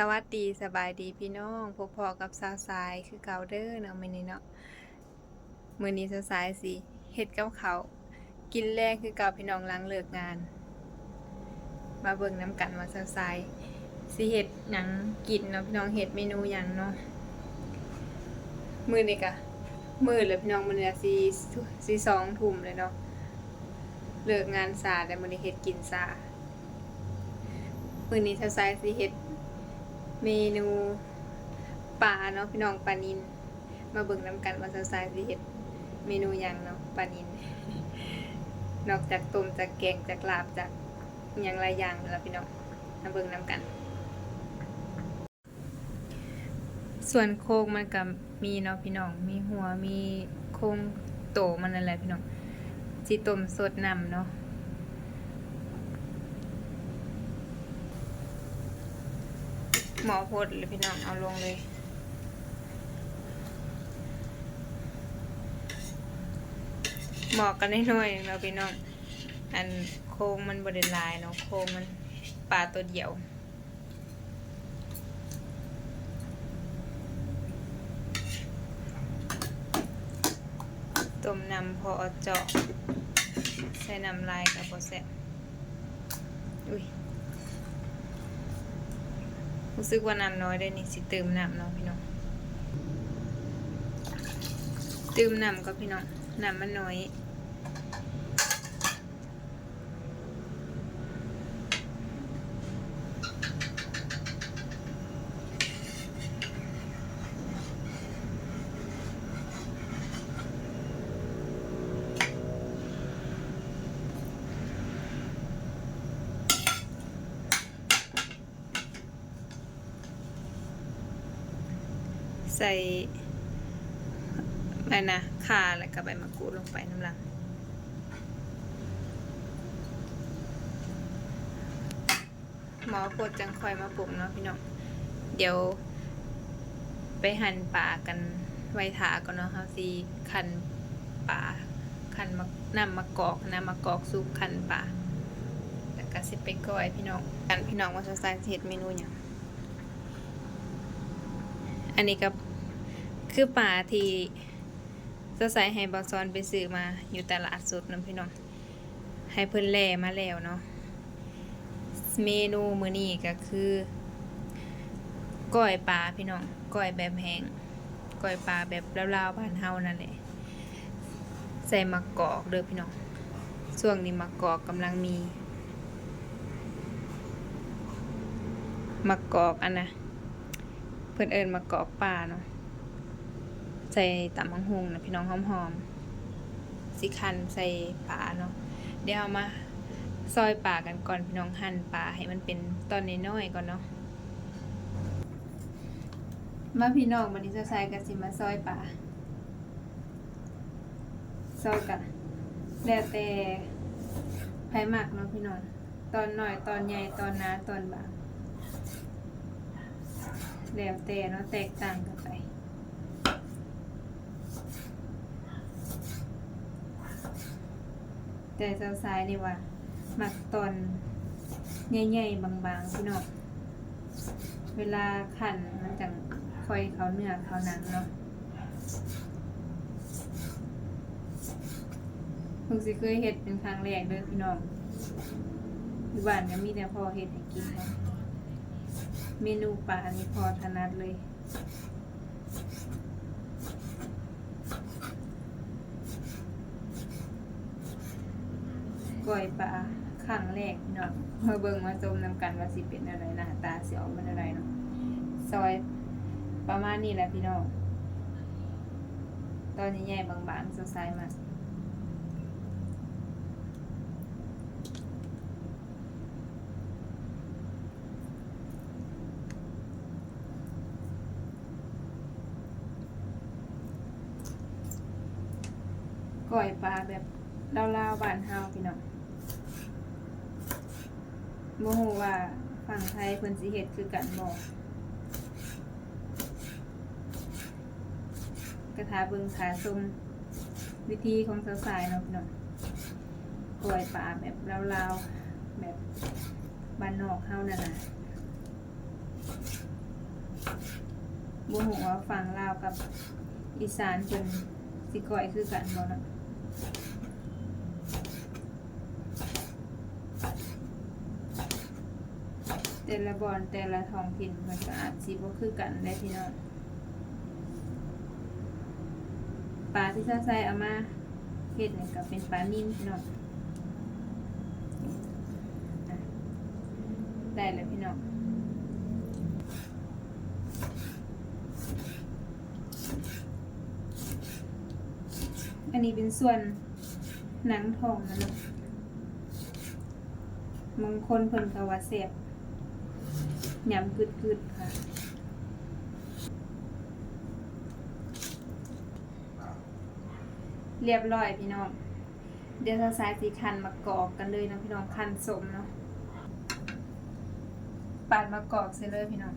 สวัสดีสบายดีพี่น้องพบพอกับสาวสายคือเกาเด้อเนาะมื้อนี้เนาะมื้อนี้สาวสายสิเฮ็ดกับเขากินแรกคือเกาพี่น้องหลังเลิกงาน มาเบิ่งน้ำกันว่าสาวสายสิเฮ็ดหยังกินเนาะพี่น้องเฮ็ดเมนูหยังเนาะมื้อนี้ก็มื้อแล้วพี่น้องมื้อนี้สิสิสองทุ่มเลยเนาะเลิกงานสายแต่มื้อนี้เฮ็ดกินสามื้อนี้สาวสายสิเฮ็ด เมนูปลาเนาะพี่น้องปลานินมาเบิ่งน้ำกันว่าสาวๆสิเฮ็ดเมนูหยังเนาะปลานินนอกจากต้มจากแกงจากลาบจากอย่างหลายอย่างแล้วพี่น้องมาเบิ่งน้ำกัน ส่วนโครงมันก็มีเนาะพี่น้องมีหัวมีโครงโตมันนั่นแหละพี่น้องสิต้มสดน้ำเนาะ หมอพดเลยพี่น้องเอาลงเลยหมอกกันน้อยๆเราพี่น้อง อันโค้งมันบริลายเนาะโค้งมันปลาตัวเดียวต้มน้ำพอเจาะใส่น้ำลายกับพอแซ่อุ้ย รู้สึกว่าน้ำน้อยได้นี่สิเติมน้ำเนาะพี่น้องเติมน้ำก็พี่น้องน้ำมันน้อย ใส่อะไรนะข่าแล้วก็ใบมะกรูดลงไปน้ำลังหมอปวดจังคอยมาปรุงเนาะพี่น้อง เดี๋ยว ไปหั่นปลากันไว้ถาก่อนเนาะเฮาสิคันปลาคันมะน้ำมะกอกน้ำมะกอกซุปคันปลาแล้วก็สิไปก้อยพี่น้องกันพี่น้องว่าจะใส่เฮ็ดเมนูหยังอันนี้ก็ คือปลาที่จะใส่ให้บอซอนไปซื้อมาอยู่ตลาดสดน้ำพี่น้องให้เพิ่นแล่มาแล้วเนาะเมนูมื้อนี้ก็คือก้อยปลาพี่น้องก้อยแบบแห้งก้อยปลาแบบลาวๆบ้านเฮานั่นแหละใส่มะกอกเด้อพี่น้องช่วงนี้มะกอกกำลังมีมะกอกอันนะเพื่อนเอิญมากอกป่าเนาะ ใส่ตำมังหงนะพี่น้องหอมๆสิคันใส่ปลาเนาะเดี๋ยวเอามาซอยปลากันก่อนพี่น้องหั่นปลาให้มันเป็นตอนน้อยๆก่อนเนาะมาพี่น้องวันนี้จะใส่กันสิมาซอยปลาซอยกันแล้วแต่ไผหมักเนาะพี่น้องตอนหน่อยตอนใหญ่ตอนนาตอนบางแล้วแต่เนาะแตกต่างกันไป แต่เจ้าซ้ายนี่ว่าหมักตอนใหญ่ๆบางๆพี่น้องเวลาขันมันจังค่อยเขาเนื้อเขาหนังเนาะเพิ่งสิเคยเฮ็ดเป็นครั้งแรกเด้อพี่น้องอยู่บ้านก็มีแต่พ่อเฮ็ดให้กินเนาะเมนูปลาอันนี้พอถนัดเลย ก้อยปลาครั้งแรกเนาะมาเบิ่งมาจมนำกันว่าสิเป็นอะไรหน้าตาสิออกเป็นอะไรเนาะซอยประมาณนี้แหละพี่น้องตอนใหญ่ๆบางๆสายๆมาก้อยปลาแบบลาวๆบ้านเฮาพี่น้อง บ่ฮู้ว่าฝั่งไทยเพิ่นสิเฮ็ดคือกันบ่กระทาเบิงขาซุมวิธีของสาวๆเนาะพี่น้องก้อยปลาแบบลาวๆแบบบ้านนอกเฮานั่นน่ะบ่ฮู้ว่าฝั่งลาวกับอีสานเพิ่นสิก้อยคือกันบ่เนาะ แต่ละบอนแต่ละท้องถิ่นมันก็อาจสิบ่คือกันได้พี่น้องปลาที่ซาใส่เอามาเฮ็ดนี่ก็เป็นปลานิ่มพี่น้องได้แล้วพี่น้องอันนี้เป็นส่วนหนังทองนะเนาะมงคลเพิ่นก็ว่าเสียบ ยำกึดๆค่ะเรียบร้อยพี่น้อง เดี๋ยวเราสายสีคันมากรอกกันเลยนะพี่น้องคันสมเนาะปาดมากรอกเสร็จเลยพี่น้อง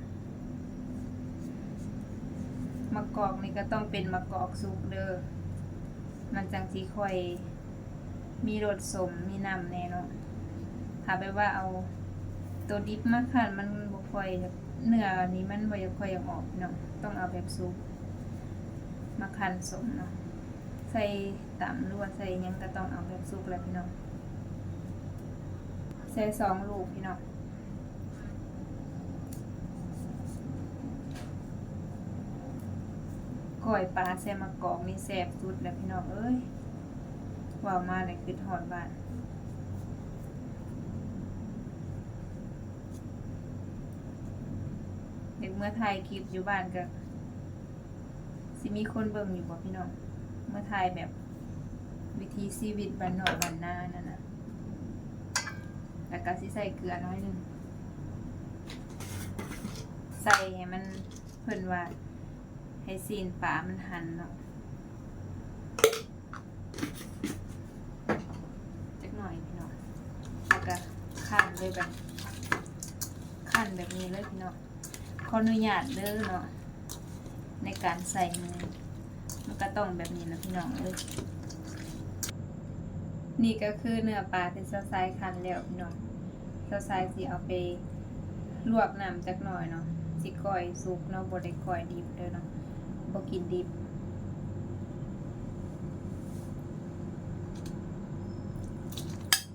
มะกอกนี่ก็ต้องเป็นมะกอกสุกเด้อมันจังสีค่อยมีรสสมมีน้ำแน่เนาะถ้าไปว่าเอาตัวดิบมาขันมัน ค่อยเนื้อนี้มันบ่ค่อยออกเนาะต้องเอาแบบสุกมาคันสมเนาะใส่ตำหรือว่าใส่ยังก็ต้องเอาแบบสุกแหล้วพี่น้องใส่สองลูกพี่น้องก้อยปลาแซมะกอกนี่แซ่บสุดแล้วพี่น้องเอ้ยว้ามาเลยคือหอดบ้าน เมื่อไทยคลิปอยู่บ้านก็สิมีคนเบิ่งอยู่บ่พี่น้องเมื่อไทยแบบวิธีชีวิตบ้านนอกบ้านนานั่นน่ะแล้วก็สิใส่เกลือน้อยหนึงใส่ให้มันเพิ่นว่าให้ซีนปลามันหันเนาะจักหน่อยพี่น้องแล้วก็ขั้นเลยแบบขั้นแบบนี้เลยพี่น้อง ขออนุญาตเด้อเนาะในการใส่มือมันก็ต้องแบบนี้นะพี่น้องเลยนี่ก็คือเนื้อปลาที่เซาไซคันแล้วพี่น้องเซาไซสิเอาไปลวกน้ำจักหน่อยเนาะสิก้อยสุกเนาะบ่ได้ก้อยดิบเด้อเนาะบกินดิบ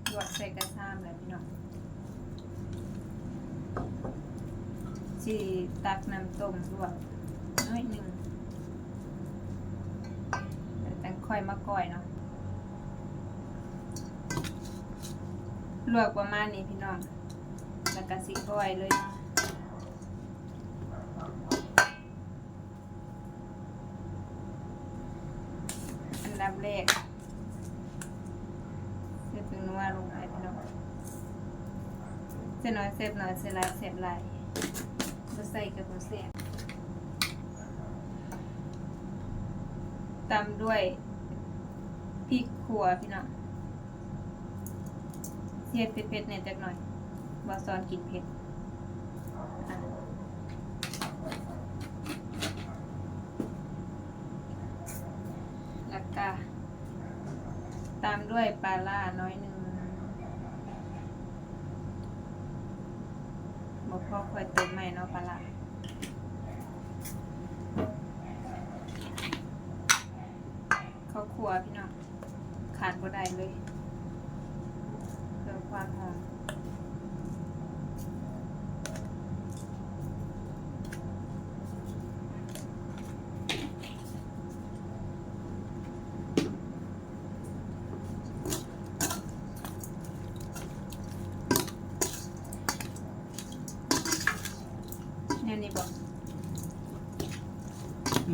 หยวกใส่กระชามแล้วพี่น้อง สิตักน้ำต้มลวกน้อยหนึ่งแล้วจังค่อยมาก่อยเนาะลวกประมาณนี้พี่น้อง แล้วก็สิก้อยเลยเนาะอันดับแรกเส้นเป็นนัวลงไปพี่น้องเส้นน้อยเส้นน้อยเส้นหลายเส้นหลาย ใส่กับบ่แซ่บตำด้วยพริกขัวพี่น้องเสียดเผ็ดๆเนี่ยจักหน่อยบ่ซอนกินเผ็ดแล้วก็ตามด้วยปลาล่าน้อยหนึ่งบอก พ่อค่อยเติมใหม่เนาะปลาล่าข้าวคั่วพี่น้องขาดบ่ได้เลยเพิ่มความหอมเนี่ยนี่บอก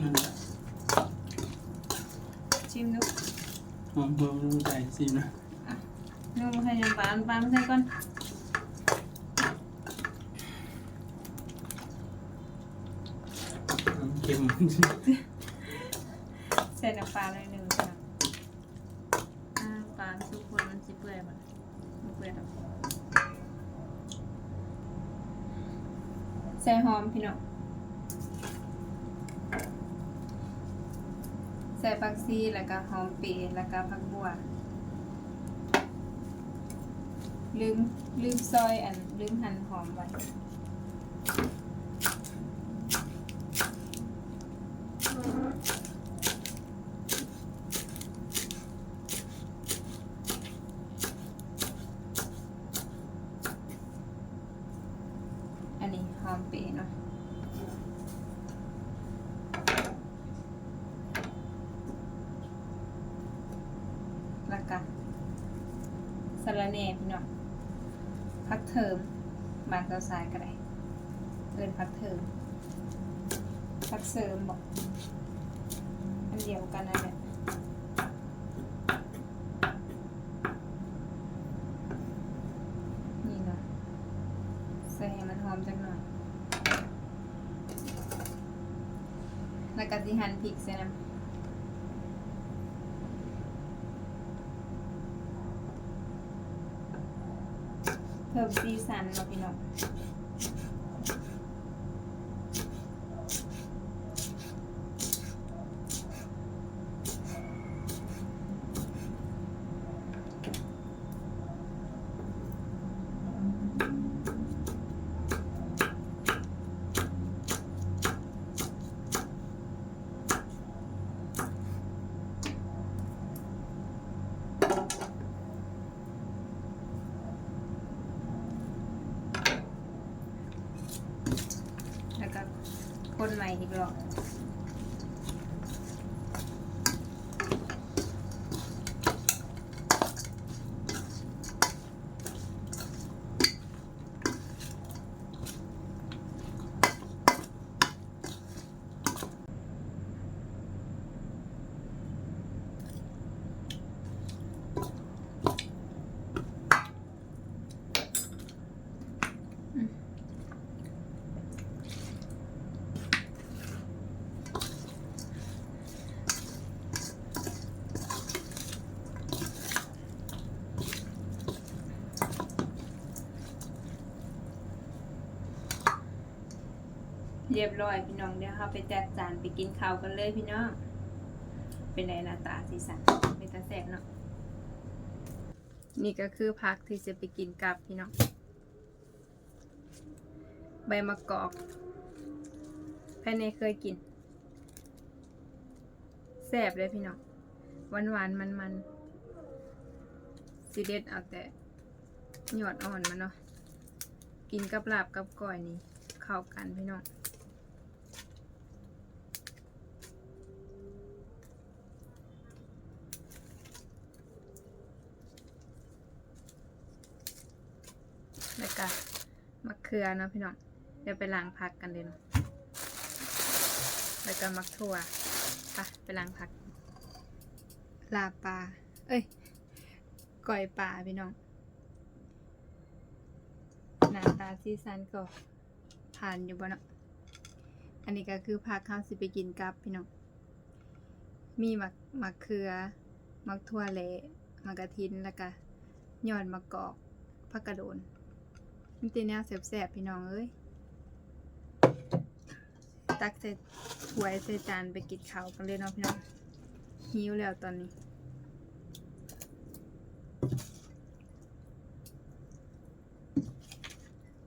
นั่นแหละ ชิมดูหอมหอมลงใจสินะนูนให้ยำปลาน้ำปลาไม่ใส่ก่อนเค็มใส่น้ำปลาเลยหนึ่งจ้ะอ่าปลาทุกคนมันสิเปื่อยหมดไม่เปื่อยหรอกใส่หอมพี่น้อง ใส่ผักซีแล้วก็หอมเปรยแล้วก็ผักบัว ลืมลืมซอยอันลืมหั่นหอมไว้อันนี้หอมเปรยหน่อย แล้วก็สะระแหน่พี่น้องพักเทอมบางสายก็ได้เอินพักเทอมพักเสริมบอกอันเดียวกันนั่นแหละนี่เนาะใส่ให้มันหอมจังหน่อยแล้วก็สิหั่นพริกใส่น้ำ เพิ่มสีสันเนาะพี่น้อง แล้วก็ คน เรียบร้อยพี่น้องเดี๋ยวเราไปจัดจานไปกินข้าวกันเลยพี่น้อง เป็นไรหน้าตาสีสันเป็นตาแสบเนาะนี่ก็คือพักที่จะไปกินกับพี่น้องใบมะกอกภายในเคยกินแสบเลยพี่น้องหวานหวานมันมันๆสิเด็ดเอาแต่หยอดอ่อนมันเนาะกินกับลาบกับก้อยนี่เข้ากันพี่น้อง แล้วก็มะเขือเนาะพี่น้อง เดี๋ยวไปล้างผักกันเลยเนาะ แล้วก็มักถั่วไปไปล้างผัก ลาปลา เอ้ยก่อยปลาพี่น้อง หน้าตาซีซันก็ผ่านอยู่บ่เนาะ อันนี้ก็คือผักข้าวสิไปกินกับพี่น้อง มีมักมักเขือ มักถั่วเละมักกระทินแล้วก็ยอดมะกอกผักกระโดน มีแต่แนวแสบๆพี่น้องเอ้ย ตักใส่ถ้วยใส่จานไปกินข้าวกันเลยเนาะพี่น้อง หิวแล้วตอนนี้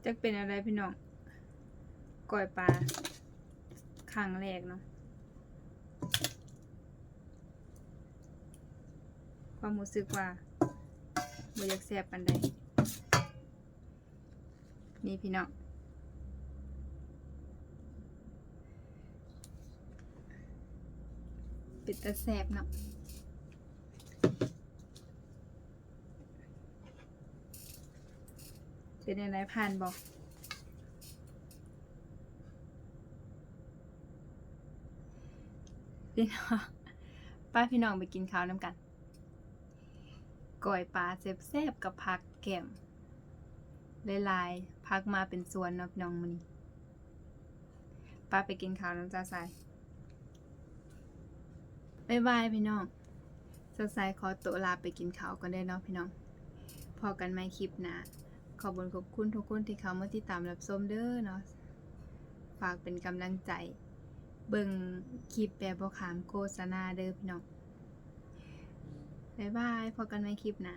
จะเป็นอะไรพี่น้องก่อยปลาครั้งแรกเนาะความรู้สึกว่าบ่อยากแสบปันใด นี่พี่น้องปิดตาแสบเนาะเป็นอะไรผ่านบอกพี่น้องป้าพี่น้องไปกินข้าวน้ำกันก่อยปลาแซ่บๆกับผักแก้ม หลายๆพักมาเป็นสวนเนาะพี่น้องมื้อนี้ป้าไปกินข้าวน้ำจ้าสายบายบายพี่น้องจ้าสายขอตัวลาไปกินข้าวกันได้อเนาะพี่น้อง พอกันใหม่คลิปน้าขอบคุณขอบคุณทุกคนที่เขามาติดตามรับชมเด้อเนาะ ฝากเป็นกำลังใจ เบิ่งคลิปแบบบ่ขามโฆษณาเด้อพี่น้องบายบาย พอกันใหม่คลิปน้า